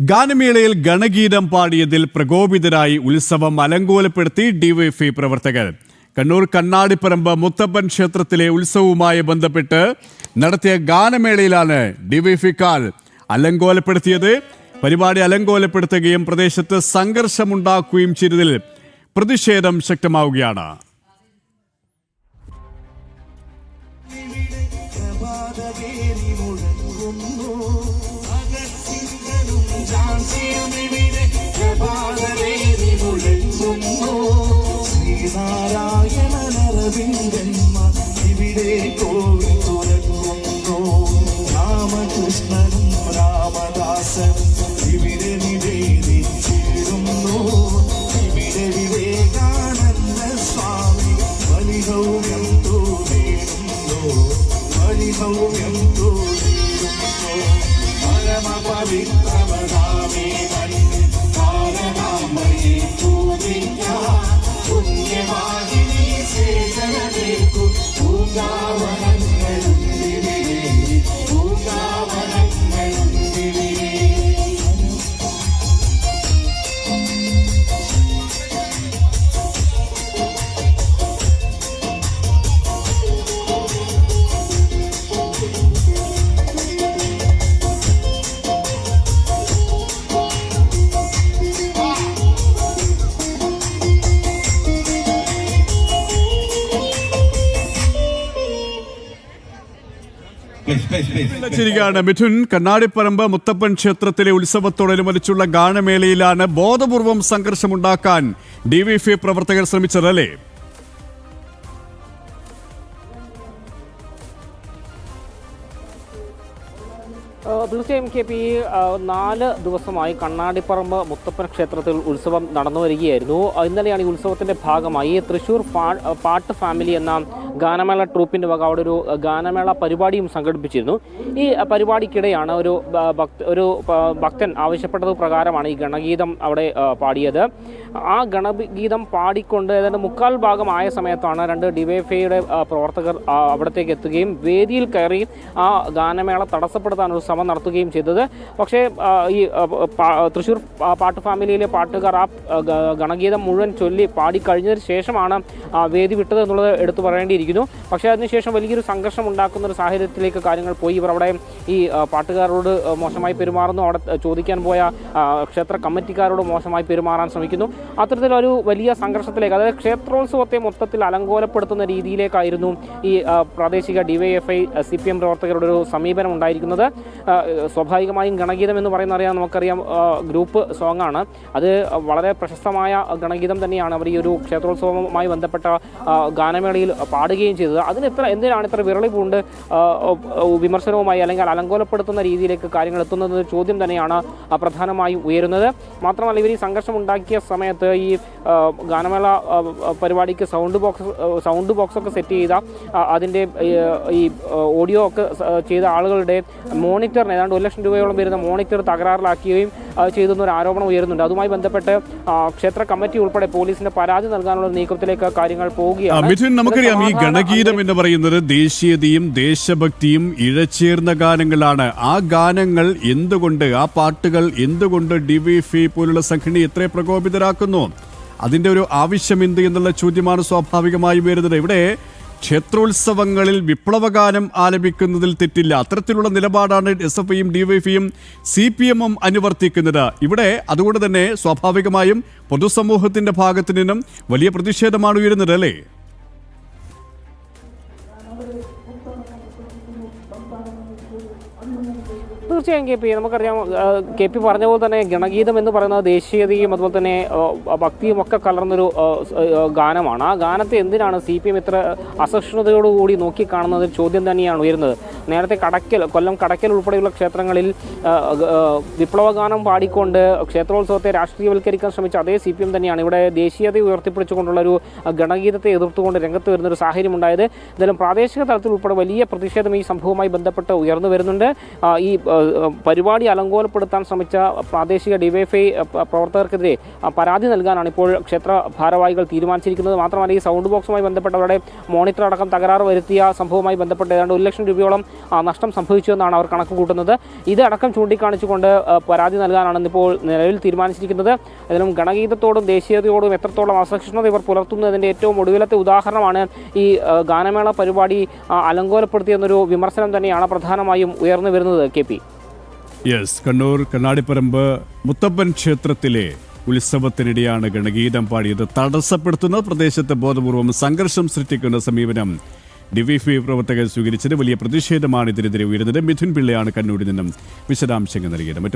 ഗാനമേളയിൽ ഗണഗീതം പാടിയതിൽ പ്രകോപിതരായി ഉത്സവം അലങ്കോലപ്പെടുത്തി ഡിവൈഎഫ്ഐ പ്രവർത്തകർ. കണ്ണൂർ കണ്ണാടിപ്പറമ്പ് മുത്തപ്പൻ ക്ഷേത്രത്തിലെ ഉത്സവവുമായി ബന്ധപ്പെട്ട് നടത്തിയ ഗാനമേളയിലാണ് ഡിവൈഎഫ്ഐക്കാർ അലങ്കോലപ്പെടുത്തിയത്. പരിപാടി അലങ്കോലപ്പെടുത്തുകയും പ്രദേശത്ത് സംഘർഷമുണ്ടാക്കുകയും ചെയ്തതിൽ പ്രതിഷേധം ശക്തമാവുകയാണ്. മുഴങ്ങുന്നു. ഝാൻസിയുമിവിടെ പ്രഭാതവേലി മുഴങ്ങുന്നു ശ്രീനാരായണ നരവിന്ദന്മാർ ഇവിടെ കോവിൽ രാമകൃഷ്ണനും രാമദാസനും ഇവിടെ നിവേദിച്ചിടുന്നു ഇവിടെ വിവേകാനന്ദ സ്വാമി ബലിഹൗര്യം തോന്നിടുന്നു ബലിഹൗര്യം തോന്നിടുന്നു പരമപവിത്രമതാമേ ചിരികാണ് മിഥുൻ കണ്ണാടിപ്പറമ്പ് മുത്തപ്പൻ ക്ഷേത്രത്തിലെ ഉത്സവത്തോടനുബന്ധിച്ചുള്ള ഗാനമേളയിലാണ് ബോധപൂർവം സംഘർഷമുണ്ടാക്കാൻ ഡി വി എഫ് പ്രവർത്തകർ ശ്രമിച്ചതല്ലേ തീർച്ചയായും കെ പി നാല് ദിവസമായി കണ്ണാടിപ്പറമ്പ് മുത്തപ്പൻ ക്ഷേത്രത്തിൽ ഉത്സവം നടന്നു വരികയായിരുന്നു ഇന്നലെയാണ് ഈ ഉത്സവത്തിന്റെ ഭാഗമായി തൃശൂർ പാ- പാട്ട് ഫാമിലി എന്ന ഗാനമേള ട്രൂപ്പിന്റെ വക അവിടെ ഒരു ഗാനമേള പരിപാടിയും സംഘടിപ്പിച്ചിരുന്നു. ഈ പരിപാടിക്കിടെയാണ് ഒരു ഭക്ത ഒരു ഭക്തൻ ആവശ്യപ്പെട്ടത് പ്രകാരമാണ് ഈ ഗണഗീതം അവിടെ പാടിയത്. ആ ഗണഗീതം പാടിക്കൊണ്ട് ഏതാണ്ട് മുക്കാൽ ആയ സമയത്താണ് രണ്ട് ഡിവൈഫൈയുടെ പ്രവർത്തകർ അവിടത്തേക്ക് എത്തുകയും വേദിയിൽ കയറി ആ ഗാനമേള തടസ്സപ്പെടുത്താൻ ഒരു ശ്രമം നടത്തുകയും ചെയ്തത്. പക്ഷേ ഈ തൃശ്ശൂർ പാട്ട് ഫാമിലിയിലെ പാട്ടുകാർ ആ ഗണഗീതം മുഴുവൻ ചൊല്ലി പാടിക്കഴിഞ്ഞതിന് ശേഷമാണ് ആ, വേദി വിട്ടത് എന്നുള്ളത് എടുത്തു പറയേണ്ടിയിരിക്കുന്നു പക്ഷേ അതിനുശേഷം വലിയൊരു സംഘർഷം ഉണ്ടാക്കുന്ന ഒരു സാഹചര്യത്തിലേക്ക് കാര്യങ്ങൾ പോയി. ഇവർ അവിടെ ഈ പാട്ടുകാരോട് മോശമായി പെരുമാറുന്നു. അവിടെ ചോദിക്കാൻ പോയ ക്ഷേത്ര കമ്മിറ്റിക്കാരോട് മോശമായി പെരുമാറാൻ ശ്രമിക്കുന്നു. അത്തരത്തിലൊരു വലിയ സംഘർഷത്തിലേക്ക് അതായത് ക്ഷേത്രോത്സവത്തെ മൊത്തത്തിൽ അലങ്കോലപ്പെടുത്തുന്ന രീതിയിലേക്കായിരുന്നു ഈ പ്രാദേശിക ഡിവൈഎഫ്ഐ സി പി എം പ്രവർത്തകരുടെ ഒരു സമീപനം ഉണ്ടായിരിക്കുന്നത്. സ്വാഭാവികമായും ഗണഗീതം എന്ന് പറയുന്ന അറിയാം നമുക്കറിയാം ഗ്രൂപ്പ് സോങ് ആണ്. അത് വളരെ പ്രശസ്തമായ ഗണഗീതം തന്നെയാണ്. അവർ ഈ ഒരു ക്ഷേത്രോത്സവവുമായി ബന്ധപ്പെട്ട ഗാനമേളയിൽ ഗാനമേളയിൽ പാടുകയും ചെയ്തത്. അതിന് എത്ര എന്തിനാണ് ഇത്ര വിരളി പൂണ്ട് ആ, ആ, വിമർശനവുമായി അല്ലെങ്കിൽ അലങ്കോലപ്പെടുത്തുന്ന രീതിയിലേക്ക് കാര്യങ്ങൾ എത്തുന്നത് ചോദ്യം തന്നെയാണ് പ്രധാനമായും ഉയരുന്നത്. മാത്രമല്ല ഇവർ ഈ സംഘർഷം ഉണ്ടാക്കിയ സമയത്ത് ഈ ഗാനമേള പരിപാടിക്ക് സൗണ്ട് ബോക്സ് സൗണ്ട് ബോക്സൊക്കെ സെറ്റ് ചെയ്ത അതിന്റെ ഈ ഓഡിയോ ഒക്കെ ചെയ്ത ആളുകളുടെ മോണിറ്ററിന് ഏതാണ്ട് ഒരു ലക്ഷം രൂപയോളം വരുന്ന മോണിറ്റർ തകരാറിലാക്കുകയും എന്നൊരു ആരോപണം ഉയരുന്നുണ്ട്. അതുമായി ബന്ധപ്പെട്ട് ക്ഷേത്ര കമ്മിറ്റി ഉൾപ്പെടെ പോലീസിന് പരാതി നൽകാനുള്ള നീക്കത്തിലേക്ക് കാര്യങ്ങൾ പോവുകയാണ്. മിഥുൻ നമുക്കറിയാം ഈ ഗണഗീതം എന്ന് പറയുന്നത് ദേശീയതയും ദേശഭക്തിയും ഇഴച്ചേർന്ന ഗാനങ്ങളാണ്. ആ ഗാനങ്ങൾ എന്തുകൊണ്ട് ആ പാട്ടുകൾ എന്തുകൊണ്ട് ഡിവിഫി പോലുള്ള സംഘടന എത്ര പ്രകോപിതരാക്കുന്നു? അതിന്റെ ഒരു ആവശ്യം എന്ത് എന്നുള്ള ചോദ്യമാണ് സ്വാഭാവികമായും വരുന്നത്. ഇവിടെ ക്ഷേത്രോത്സവങ്ങളിൽ വിപ്ലവഗാനം ആലപിക്കുന്നതിൽ തെറ്റില്ല. അത്തരത്തിലുള്ള നിലപാടാണ് എസ് എഫ് ഐയും ഡിവൈഫിയും സി പി എമ്മും അനുവർത്തിക്കുന്നത്. ഇവിടെ അതുകൊണ്ട് തന്നെ സ്വാഭാവികമായും പൊതുസമൂഹത്തിന്റെ ഭാഗത്തു നിന്നും വലിയ പ്രതിഷേധമാണ് ഉയരുന്നത് അല്ലേ? തീർച്ചയായും കെ പി നമുക്കറിയാം കെ പി പറഞ്ഞ പോലെ തന്നെ ഗണഗീതം എന്ന് പറയുന്നത് ദേശീയതയും അതുപോലെ തന്നെ ഭക്തിയും ഒക്കെ കലർന്നൊരു ഗാനമാണ്. ആ ഗാനത്തെ എന്തിനാണ് സി പി എം ഇത്ര അസഹിഷ്ണുതയോടുകൂടി നോക്കിക്കാണുന്നത്? ചോദ്യം തന്നെയാണ് ഉയരുന്നത്. നേരത്തെ കടക്കൽ കൊല്ലം കടക്കൽ ഉൾപ്പെടെയുള്ള ക്ഷേത്രങ്ങളിൽ വിപ്ലവഗാനം പാടിക്കൊണ്ട് ക്ഷേത്രോത്സവത്തെ രാഷ്ട്രീയവൽക്കരിക്കാൻ ശ്രമിച്ച അതേ സി പി എം തന്നെയാണ് ഇവിടെ ദേശീയത ഉയർത്തിപ്പിടിച്ചുകൊണ്ടുള്ള ഒരു ഗണഗീതത്തെ എതിർത്തുകൊണ്ട് രംഗത്ത് വരുന്ന ഒരു സാഹചര്യം ഉണ്ടായത് എന്തായാലും പ്രാദേശിക തലത്തിൽ ഉൾപ്പെടെ വലിയ പ്രതിഷേധം ഈ സംഭവവുമായി ബന്ധപ്പെട്ട് ഉയർന്നു വരുന്നുണ്ട്. ഈ പരിപാടി അലങ്കോലപ്പെടുത്താൻ ശ്രമിച്ച പ്രാദേശിക ഡിവൈഫൈ പ്രവർത്തകർക്കെതിരെ പരാതി നൽകാനാണ് ഇപ്പോൾ ക്ഷേത്ര ഭാരവാഹികൾ തീരുമാനിച്ചിരിക്കുന്നത്. മാത്രമല്ല ഈ സൗണ്ട് ബോക്സുമായി ബന്ധപ്പെട്ടവരുടെ മോണിറ്റർ അടക്കം തകരാറ് വരുത്തിയ സംഭവവുമായി ബന്ധപ്പെട്ട് ഏതാണ്ട് ഒരു ലക്ഷം രൂപയോളം നഷ്ടം സംഭവിച്ചു എന്നാണ് അവർ കണക്ക് കൂട്ടുന്നത് ഇത് അടക്കം ചൂണ്ടിക്കാണിച്ചുകൊണ്ട് പരാതി നൽകാനാണ് ഇപ്പോൾ നിലവിൽ തീരുമാനിച്ചിരിക്കുന്നത്. അതിനും ഗണഗീതത്തോടും ദേശീയതയോടും എത്രത്തോളം അസഹിഷ്ണുത ഇവർ പുലർത്തുന്നതിന്റെ ഏറ്റവും ഒടുവിലത്തെ ഉദാഹരണമാണ് ഈ ഗാനമേള പരിപാടി ആ, അലങ്കോലപ്പെടുത്തിയെന്നൊരു വിമർശനം തന്നെയാണ് പ്രധാനമായും ഉയർന്നു വരുന്നത് K P. Yes Kannur Kannadiparamba Muthappan ക്ഷേത്രത്തിലെ ഉത്സവത്തിനിടെയാണ് ഗണഗീതം പാടിയത്. തടസ്സപ്പെടുത്തുന്ന പ്രദേശത്ത് ബോധപൂർവം സംഘർഷം സൃഷ്ടിക്കുന്ന സമീപനം ഡിവിഫി പ്രവർത്തകർ സ്വീകരിച്ചത് വലിയ പ്രതിഷേധമാണ്. ഇതിനെതിരെ ഉയരുന്നത് മിഥുൻ പിള്ളയാണ് കണ്ണൂരിൽ നിന്നും വിശദാംശങ്ങൾ നൽകിയത്. മറ്റു